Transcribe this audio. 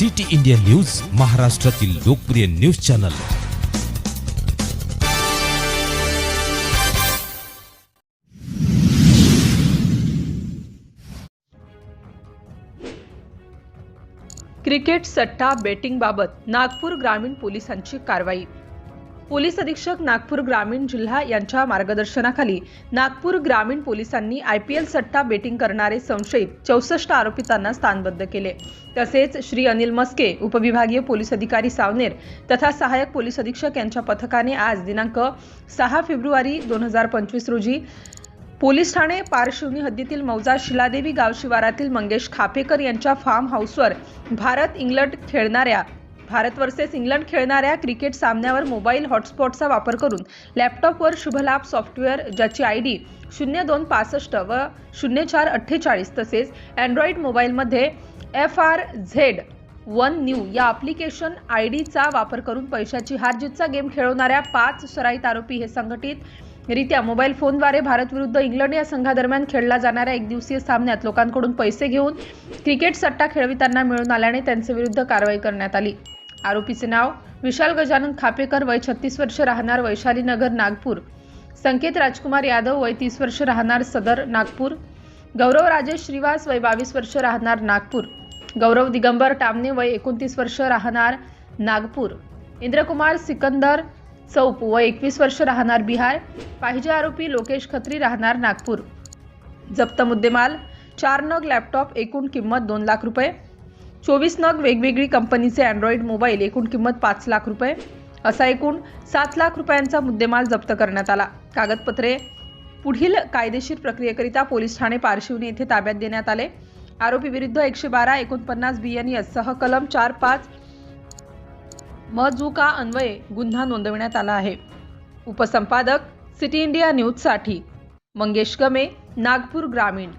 City India news महाराष्ट्रातील लोकप्रिय news channel. Cricket सट्टा बेटिंगबाबत नागपूर ग्रामीण पोलिसांची कारवाई पोलीस अधीक्षक नागपूर ग्रामीण जिल्हा यांच्या मार्गदर्शनाखाली नागपूर ग्रामीण पोलिसांनी आय पी एल सट्टा बेटिंग करणारे संशयित चौसष्ट आरोपितांना स्थानबद्ध केले. तसेच श्री अनिल मस्के उपविभागीय पोलीस अधिकारी सावनेर तथा सहाय्यक पोलीस अधीक्षक यांच्या पथकाने आज दिनांक सहा फेब्रुवारी दोन हजार पंचवीस रोजी पोलीस ठाणे पारशिवनी हद्दीतील मौजा शिलादेवी गाव शिवारातील मंगेश खापेकर यांच्या फार्म हाऊसवर भारत इंग्लंड खेळणाऱ्या भारत वर्सेस इंग्लंड खेळणाऱ्या क्रिकेट सामन्यावर मोबाईल हॉटस्पॉटचा वापर करून लॅपटॉपवर शुभलाभ सॉफ्टवेअर ज्याची आय डी शून्य दोन पासष्ट व शून्य चार अठ्ठेचाळीस तसेच अँड्रॉइड मोबाईलमध्ये F R Z one new या ॲप्लिकेशन आय डीचा वापर करून पैशाची हारजीतचा गेम खेळवणाऱ्या पाच सराईत आरोपी हे संघटित. रित्या मोबाईल फोनद्वारे भारत विरुद्ध इंग्लंड या संघादरम्यान खेळला जाणाऱ्या एकदिवसीय सामन्यात लोकांकडून पैसे घेऊन क्रिकेट सट्टा खेळवितांना मिळून आल्याने त्यांचे विरुद्ध कारवाई करण्यात आली. आरोपीचे नाव विशाल गजानन खापेकर वय छत्तीस वर्ष राहणार वैशाली नगर नागपूर. संकेत राजकुमार यादव वय तीस वर्ष राहणार सदर नागपूर. गौरव राजेश श्रीवास वय बावीस वर्ष राहणार नागपूर. गौरव दिगंबर टामणे वय एकोणतीस वर्ष राहणार नागपूर. इंद्रकुमार सिकंदर चौप वय एकवीस वर्ष राहणार बिहार. पाहिजे आरोपी लोकेश खत्री राहणार नागपूर. जप्त मुद्देमाल चार नग लॅपटॉप एकूण किंमत दोन लाख रुपये. चोवीस नग वेगवेगळी कंपनीचे अँड्रॉइड मोबाईल एकूण किंमत पाच लाख रुपये असा एकूण सात लाख रुपयांचा मुद्देमाल जप्त करण्यात आला. कागदपत्रे पुढील कायदेशीर प्रक्रियेकरिता पोलीस ठाणे पारशिवनी येथे ताब्यात देण्यात आले. आरोपी विरुद्ध एकशे बारा एकोणपन्नास बीएनएस सह कलम चार पाच मजुका अन्वये गुन्हा नोंदवण्यात आला आहे. उपसंपादक सिटी इंडिया न्यूजसाठी मंगेश गमे नागपूर ग्रामीण.